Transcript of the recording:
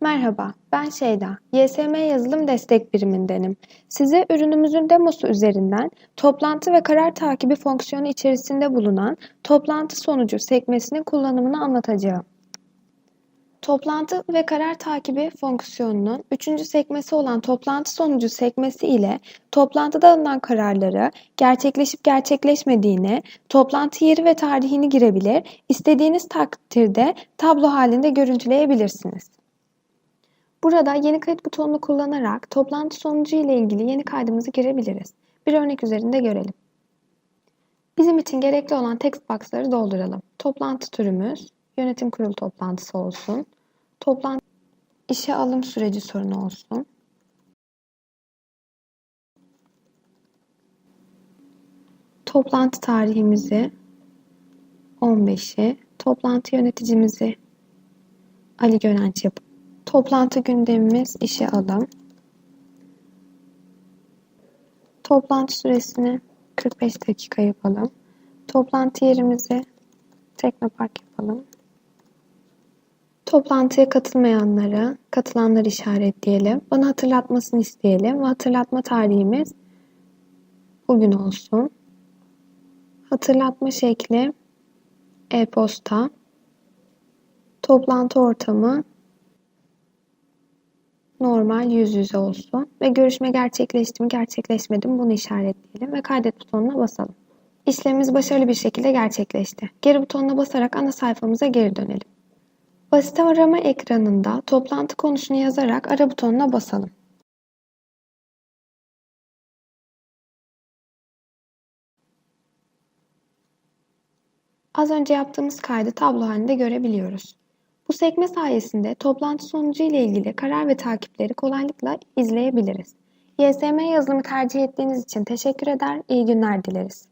Merhaba, ben Şeyda. YSM Yazılım Destek Birimindenim. Size ürünümüzün demosu üzerinden toplantı ve karar takibi fonksiyonu içerisinde bulunan toplantı sonucu sekmesinin kullanımını anlatacağım. Toplantı ve karar takibi fonksiyonunun üçüncü sekmesi olan toplantı sonucu sekmesi ile toplantıda alınan kararları gerçekleşip gerçekleşmediğini, toplantı yeri ve tarihini girebilir, istediğiniz takdirde tablo halinde görüntüleyebilirsiniz. Burada yeni kayıt butonunu kullanarak toplantı sonucu ile ilgili yeni kaydımızı girebiliriz. Bir örnek üzerinde görelim. Bizim için gerekli olan text box'ları dolduralım. Toplantı türümüz yönetim kurulu toplantısı olsun. Toplantı işe alım süreci sorunu olsun. Toplantı tarihimizi 15'i, toplantı yöneticimizi Ali Gönenç yapıp Toplantı gündemimiz işe alım. Toplantı süresini 45 dakika yapalım. Toplantı yerimizi Teknopark yapalım. Toplantıya katılmayanlara, katılanları işaretleyelim. Bana hatırlatmasını isteyelim ve hatırlatma tarihimiz bugün olsun. Hatırlatma şekli e-posta. Toplantı ortamı normal yüz yüze olsun ve görüşme gerçekleşti mi gerçekleşmedi mi bunu işaretleyelim ve kaydet butonuna basalım. İşlemimiz başarılı bir şekilde gerçekleşti. Geri butonuna basarak ana sayfamıza geri dönelim. Basit arama ekranında toplantı konusunu yazarak ara butonuna basalım. Az önce yaptığımız kaydı tablo halinde görebiliyoruz. Bu sekme sayesinde toplantı sonucu ile ilgili karar ve takipleri kolaylıkla izleyebiliriz. YSM yazılımı tercih ettiğiniz için teşekkür eder, iyi günler dileriz.